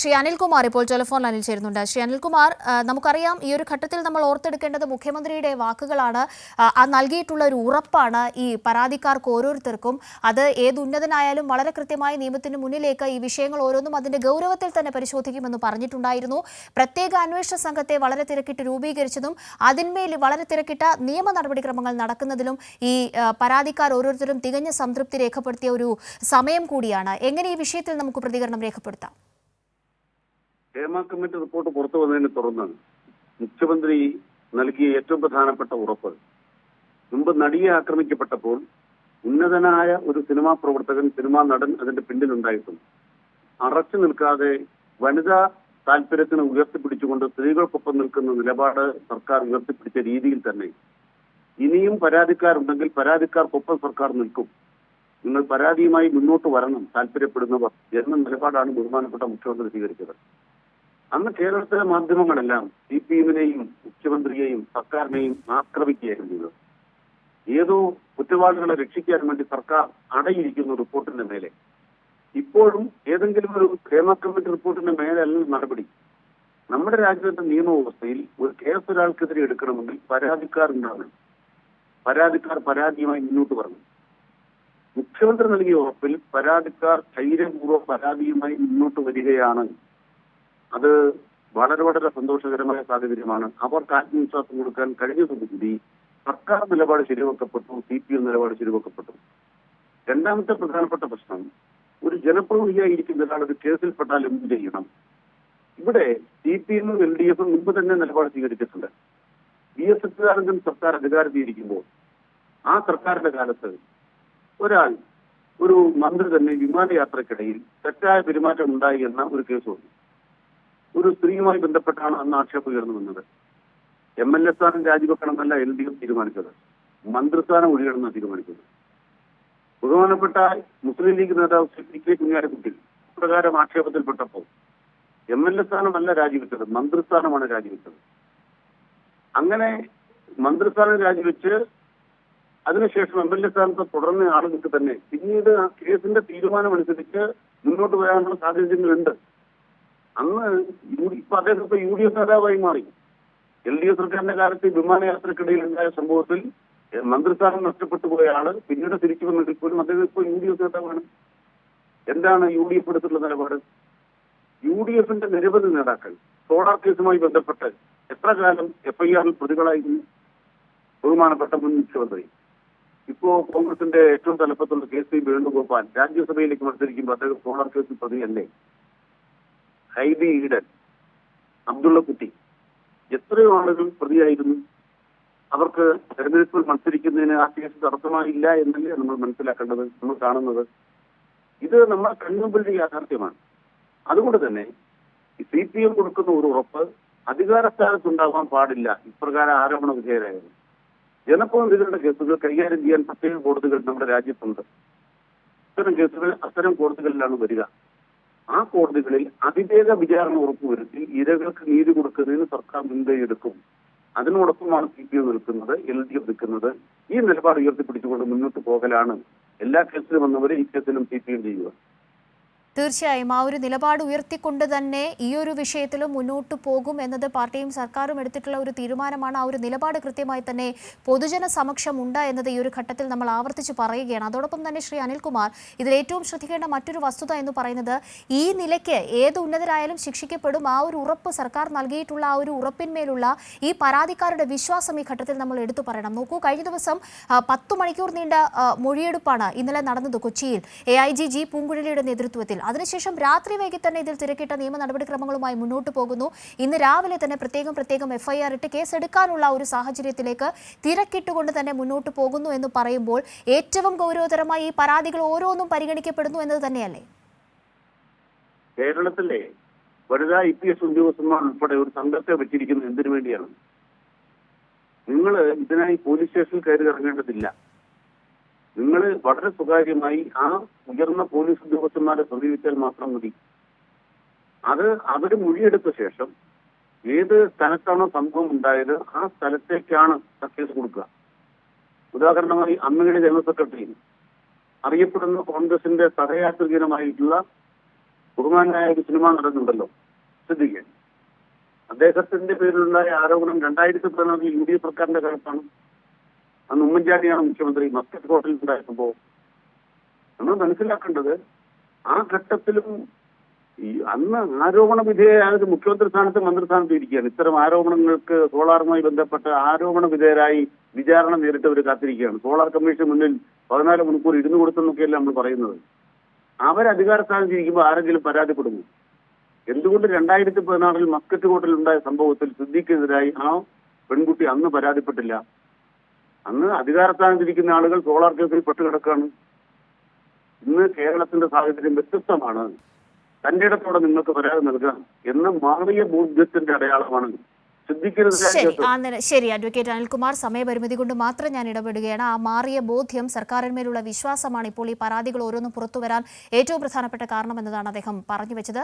ശ്രീ അനിൽകുമാർ ഇപ്പോൾ ടെലിഫോൺ ലൈനിൽ ചേരുന്നുണ്ട്. ശ്രീ അനിൽകുമാർ നമുക്കറിയാം ഈ ഒരു ഘട്ടത്തിൽ നമ്മൾ ഓർത്തെടുക്കേണ്ടത് മുഖ്യമന്ത്രിയുടെ വാക്കുകളാണ്. ആ, നൽകിയിട്ടുള്ള ഒരു ഉറപ്പാണ് ഈ പരാതിക്കാർക്ക് ഓരോരുത്തർക്കും. അത് ഏത് ഉന്നതനായാലും വളരെ കൃത്യമായി നിയമത്തിന് മുന്നിലേക്ക് ഈ വിഷയങ്ങൾ ഓരോന്നും അതിന്റെ ഗൗരവത്തിൽ തന്നെ പരിശോധിക്കുമെന്ന് പറഞ്ഞിട്ടുണ്ടായിരുന്നു. പ്രത്യേക അന്വേഷണ സംഘത്തെ വളരെ തിരക്കിട്ട് രൂപീകരിച്ചതും അതിന്മേൽ വളരെ തിരക്കിട്ട നിയമ നടപടിക്രമങ്ങൾ നടക്കുന്നതിലും ഈ പരാതിക്കാർ ഓരോരുത്തരും തികഞ്ഞ സംതൃപ്തി രേഖപ്പെടുത്തിയ ഒരു സമയം കൂടിയാണ്. എങ്ങനെ ഈ വിഷയത്തിൽ നമുക്ക് പ്രതികരണം രേഖപ്പെടുത്താം? ഹേമ കമ്മിറ്റി റിപ്പോർട്ട് പുറത്തു വന്നതിനെ തുടർന്ന് മുഖ്യമന്ത്രി നൽകിയ ഏറ്റവും പ്രധാനപ്പെട്ട ഉറപ്പ്. മുമ്പ് നടിയെ ആക്രമിക്കപ്പെട്ടപ്പോൾ ഉന്നതനായ ഒരു സിനിമാ പ്രവർത്തകൻ സിനിമാ നടൻ അതിന്റെ പിന്നിലുണ്ടായിട്ടും അറച്ചു നിൽക്കാതെ വനിതാ താല്പര്യത്തിന് ഉയർത്തിപ്പിടിച്ചുകൊണ്ട് സ്ത്രീകൾക്കൊപ്പം നിൽക്കുന്ന നിലപാട് സർക്കാർ ഉയർത്തിപ്പിടിച്ച രീതിയിൽ തന്നെ. ഇനിയും പരാതിക്കാരുണ്ടെങ്കിൽ പരാതിക്കാർക്കൊപ്പം സർക്കാർ നിൽക്കും. നിങ്ങൾ പരാതിയുമായി മുന്നോട്ട് വരണം താല്പര്യപ്പെടുന്നവർ എന്ന നിലപാടാണ് ബഹുമാനപ്പെട്ട മുഖ്യമന്ത്രി സ്വീകരിച്ചത്. അന്ന് കേരളത്തിലെ മാധ്യമങ്ങളെല്ലാം സി പി എമ്മിനെയും മുഖ്യമന്ത്രിയെയും സർക്കാരിനെയും ആക്രമിക്കുകയായിരുന്നു ചെയ്തത്. ഏതോ കുറ്റവാളികളെ രക്ഷിക്കാൻ വേണ്ടി സർക്കാർ അടയിരിക്കുന്ന റിപ്പോർട്ടിന്റെ മേലെ. ഇപ്പോഴും ഏതെങ്കിലും ഒരു ക്ഷേമ കമ്മിറ്റി റിപ്പോർട്ടിന്റെ മേലല്ല നടപടി. നമ്മുടെ രാജ്യത്തെ നിയമവ്യവസ്ഥയിൽ ഒരു കേസ് ഒരാൾക്കെതിരെ എടുക്കണമെങ്കിൽ പരാതിക്കാർ ഉണ്ടാകണം പരാതിക്കാർ പരാതിയുമായി മുന്നോട്ട് പറഞ്ഞു മുഖ്യമന്ത്രി നൽകിയ ഉറപ്പിൽ പരാതിക്കാർ ധൈര്യപൂർവം പരാതിയുമായി മുന്നോട്ട് വരികയാണ് അത് വളരെ വളരെ സന്തോഷകരമായ സാഹചര്യമാണ്. അവർക്ക് ആത്മവിശ്വാസം കൊടുക്കാൻ കഴിഞ്ഞതോടുകൂടി സർക്കാർ നിലപാട് ശരിവെക്കപ്പെട്ടു സി പി എം നിലപാട് ശരിവെക്കപ്പെട്ടു. രണ്ടാമത്തെ പ്രധാനപ്പെട്ട പ്രശ്നം ഒരു ജനപ്രതിനിധിയായിരിക്കുന്ന ഒരാൾ ഒരു കേസിൽപ്പെട്ടാൽ എന്ത് ചെയ്യണം? ഇവിടെ സി പി എമ്മും എൽ ഡി എഫും മുമ്പ് തന്നെ നിലപാട് സ്വീകരിച്ചിട്ടുണ്ട്. വി എസ് അച്യുതാനന്ദൻ സർക്കാർ അധികാരത്തിയിരിക്കുമ്പോൾ ആ സർക്കാരിന്റെ കാലത്ത് ഒരാൾ ഒരു മന്ത്രി തന്നെ വിമാനയാത്രക്കിടയിൽ തെറ്റായ പെരുമാറ്റം ഉണ്ടായി എന്ന ഒരു കേസ് വന്നു. ഒരു സ്ത്രീയുമായി ബന്ധപ്പെട്ടാണ് അന്ന് ആക്ഷേപം ഉയർന്നു വന്നത്. എം എൽ എ സ്ഥാനം രാജിവെക്കണമെന്നല്ല എൽ ഡി എഫ് തീരുമാനിച്ചത്. മന്ത്രിസ്ഥാനം ഒഴിയണമെന്ന് തീരുമാനിച്ചത്. ബഹുമാനപ്പെട്ട മുസ്ലിം ലീഗ് നേതാവ് ശ്രീ പി കെ കുഞ്ഞാരക്കുട്ടി പ്രകാരം ആക്ഷേപത്തിൽപ്പെട്ടപ്പോൾ എം എൽ എ സ്ഥാനമല്ല രാജിവെച്ചത് മന്ത്രിസ്ഥാനമാണ് രാജിവെച്ചത്. അങ്ങനെ മന്ത്രിസ്ഥാനം രാജിവെച്ച് അതിനുശേഷം എം എൽ എ സ്ഥാനത്ത് തുടർന്ന ആളുകൾക്ക് തന്നെ പിന്നീട് ആ കേസിന്റെ തീരുമാനമനുസരിച്ച് മുന്നോട്ട് പോകാനുള്ള സാഹചര്യങ്ങളുണ്ട്. അന്ന് ഇപ്പൊ അദ്ദേഹം ഇപ്പൊ യു ഡി എഫ് നേതാവായി മാറി. എൽ ഡി എഫ് സർക്കാരിന്റെ കാലത്ത് വിമാനയാത്രക്കിടയിൽ ഉണ്ടായ സംഭവത്തിൽ മന്ത്രിസ്ഥാനം നഷ്ടപ്പെട്ടു പോയ ആൾ പിന്നീട് തിരിച്ചു വന്നിട്ട് പോലും അദ്ദേഹം ഇപ്പൊ യു ഡി എഫ് നേതാവാണ്. എന്താണ് യു ഡി എഫ് എടുത്തിട്ടുള്ള നിലപാട്? യു ഡി എഫിന്റെ നിരവധി നേതാക്കൾ സോളാർ കേസുമായി ബന്ധപ്പെട്ട് എത്ര കാലം എഫ്ഐആറിൽ പ്രതികളായിരുന്നു? ബഹുമാനപ്പെട്ട മുൻ മുഖ്യമന്ത്രി. ഇപ്പോ കോൺഗ്രസിന്റെ ഏറ്റവും തലപ്പത്തുള്ള കെ സി വേണുഗോപാൽ രാജ്യസഭയിലേക്ക് മത്സരിക്കുമ്പോൾ അദ്ദേഹം സോളാർ കേസിൽ പ്രതിയല്ലേ? ഹൈബി ഈഡൻ അബ്ദുള്ള കുട്ടി എത്രയോ ആളുകൾ പ്രതിയായിരുന്നു. അവർക്ക് തെരഞ്ഞെടുപ്പിൽ മത്സരിക്കുന്നതിന് ആ കേസ് തടസ്സമായില്ല എന്നല്ലേ നമ്മൾ മനസ്സിലാക്കേണ്ടത് നമ്മൾ കാണുന്നത്. ഇത് നമ്മുടെ കൺമുമ്പിലെ യാഥാർത്ഥ്യമാണ്. അതുകൊണ്ട് തന്നെ സി പി എം കൊടുക്കുന്ന ഒരു ഉറപ്പ് അധികാര സ്ഥാനത്തുണ്ടാവാൻ പാടില്ല. ഇപ്രകാരം ആരോപണ വിധേയരായത് ജനപ്രതിനിധികളുടെ കേസുകൾ കൈകാര്യം ചെയ്യാൻ പ്രത്യേക കോടതികൾ നമ്മുടെ രാജ്യത്തുണ്ട്. ഇത്തരം കേസുകൾ അത്തരം കോടതികളിലാണ് വരിക. ആ കോടതികളിൽ അതിവേഗ വിചാരണ ഉറപ്പുവരുത്തി ഇരകൾക്ക് നീതി കൊടുക്കുന്നതിന് സർക്കാർ മുൻകൈ എടുക്കും അതിനോടൊപ്പമാണ് സി പി എം നിൽക്കുന്നത് എൽ ഡി എഫ് നിൽക്കുന്നത്. ഈ നിലപാട് ഉയർത്തിപ്പിടിച്ചുകൊണ്ട് മുന്നോട്ട് പോകലാണ്. എല്ലാ കേസിലും വന്നവരെ ഈ കേസിലും സി പി എം ചെയ്യുക. തീർച്ചയായും ആ ഒരു നിലപാട് ഉയർത്തിക്കൊണ്ട് തന്നെ ഈ ഒരു വിഷയത്തിലും മുന്നോട്ട് പോകും എന്നത് പാർട്ടിയും സർക്കാരും എടുത്തിട്ടുള്ള ഒരു തീരുമാനമാണ്. ആ ഒരു നിലപാട് കൃത്യമായി തന്നെ പൊതുജന സമക്ഷം ഉണ്ട് എന്നത് ഈ ഒരു ഘട്ടത്തിൽ നമ്മൾ ആവർത്തിച്ച് പറയുകയാണ്. അതോടൊപ്പം തന്നെ ശ്രീ അനിൽകുമാർ ഇതിൽ ഏറ്റവും ശ്രദ്ധിക്കേണ്ട മറ്റൊരു വസ്തുത എന്ന് പറയുന്നത് ഈ നിലയ്ക്ക് ഏത് ഉന്നതരായാലും ശിക്ഷിക്കപ്പെടും. ആ ഒരു ഉറപ്പ് സർക്കാർ നൽകിയിട്ടുള്ള ആ ഒരു ഉറപ്പിന്മേലുള്ള ഈ പരാതിക്കാരുടെ വിശ്വാസം ഈ ഘട്ടത്തിൽ നമ്മൾ എടുത്തു പറയണം. നോക്കൂ കഴിഞ്ഞ ദിവസം പത്ത് മണിക്കൂർ നീണ്ട മൊഴിയെടുപ്പാണ് ഇന്നലെ നടന്നത് കൊച്ചിയിൽ. എ ഐ ജി ജി പൂങ്കുഴലിയുടെ നേതൃത്വത്തിൽ. അതിനുശേഷം രാത്രി വൈകി തന്നെ ഇതിൽ തിരക്കിട്ട നിയമ നടപടിക്രമങ്ങളുമായി മുന്നോട്ട് പോകുന്നു. ഇന്ന് രാവിലെ തന്നെ പ്രത്യേകം പ്രത്യേകം എഫ്ഐആർ ഇട്ട് കേസ് എടുക്കാനുള്ള ഒരു സാഹചര്യത്തിലേക്ക് തിരക്കിട്ടുകൊണ്ട് തന്നെ മുന്നോട്ട് പോകുന്നു എന്ന് പറയുമ്പോൾ ഏറ്റവും ഗൗരവതരമായി ഈ പരാതികൾ ഓരോന്നും പരിഗണിക്കപ്പെടുന്നു എന്നത് തന്നെയല്ലേ? കേരളത്തിലെ വനിതാ ഐ പി എസ് ഉദ്യോഗസ്ഥന്മാർ ഉൾപ്പെടെ ഒരു സംഘത്തെ വെച്ചിരിക്കുന്നത് എന്തിനു വേണ്ടിയാണ്? നിങ്ങൾ ഇതിനായി പോലീസ് സ്റ്റേഷനിൽ കയറി ഇറങ്ങേണ്ടതില്ല. നിങ്ങൾ വളരെ സ്വകാര്യമായി ആ ഉയർന്ന പോലീസ് ഉദ്യോഗസ്ഥന്മാരെ സമീപിച്ചാൽ മാത്രം മതി. അത് അവർ മൊഴിയെടുത്ത ശേഷം ഏത് സ്ഥലത്താണോ സംഭവം ഉണ്ടായത് ആ സ്ഥലത്തേക്കാണ് കേസ് കൊടുക്കുക. ഉദാഹരണമായി അമ്മയുടെ ജനറൽ സെക്രട്ടറി അറിയപ്പെടുന്ന കോൺഗ്രസിന്റെ സഹയാത്രികനുമായിട്ടുള്ള ബഹുമാനായ ഒരു സിനിമ നടന്നുണ്ടല്ലോ സിദ്ദിഖ് അദ്ദേഹത്തിന്റെ പേരിലുണ്ടായ ആരോപണം രണ്ടായിരത്തി പതിനാറിൽ യു ഡി എഫ് സർക്കാരിന്റെ കാലത്താണ്. അന്ന് ഉമ്മൻചാണ്ടിയാണ് മുഖ്യമന്ത്രി മസ്കറ്റ് ഹോട്ടലിൽ ഉണ്ടായിരുന്നപ്പോ നമ്മൾ മനസ്സിലാക്കേണ്ടത് ആ ഘട്ടത്തിലും ഈ അന്ന് ആരോപണ വിധേയരായത് മുഖ്യമന്ത്രി സ്ഥാനത്ത് മന്ത്രിസ്ഥാനത്ത് ഇരിക്കുകയാണ്. ഇത്തരം ആരോപണങ്ങൾക്ക് സോളാറുമായി ബന്ധപ്പെട്ട് ആരോപണ വിധേയരായി വിചാരണ നേരിട്ടവർ കാത്തിരിക്കുകയാണ്. സോളാർ കമ്മീഷൻ മുന്നിൽ പതിനാല് മണിക്കൂർ ഇരുന്നു കൊടുത്തെന്നൊക്കെയല്ല നമ്മൾ പറയുന്നത്. അവർ അധികാര സ്ഥാനത്ത് ഇരിക്കുമ്പോൾ ആരെങ്കിലും പരാതിപ്പെടുമോ? എന്തുകൊണ്ട് രണ്ടായിരത്തി പതിനാറിൽ മസ്കറ്റ് ഹോട്ടലിൽ ഉണ്ടായ സംഭവത്തിൽ സിദ്ദിഖിനെതിരായി ആ പെൺകുട്ടി അന്ന് പരാതിപ്പെട്ടില്ല? അന്ന് അധികാരസ്ഥാനത്തിരിക്കുന്ന ആളുകൾ സോളാർ കേസിൽ പെട്ടുകിടക്കുകയാണ് ഇന്ന് കേരളത്തിന്റെ സാഹചര്യം വ്യത്യസ്തമാണ്. തന്റെ ഇടത്തോടെ നിങ്ങൾക്ക് പരാതി നൽകാം എന്ന മാറിയ ബോധ്യത്തിന്റെ അടയാളമാണ്. ശരി അഡ്വക്കേറ്റ് അനിൽകുമാർ സമയപരിമിതി കൊണ്ട് മാത്രം ഞാൻ ഇടപെടുകയാണ്. ആ മാറിയ ബോധ്യം സർക്കാരിന്മേലുള്ള വിശ്വാസമാണ് ഇപ്പോൾ ഈ പരാതികൾ ഓരോന്നും പുറത്തുവരാൻ ഏറ്റവും പ്രധാനപ്പെട്ട കാരണം എന്നതാണ് അദ്ദേഹം പറഞ്ഞു വെച്ചത്.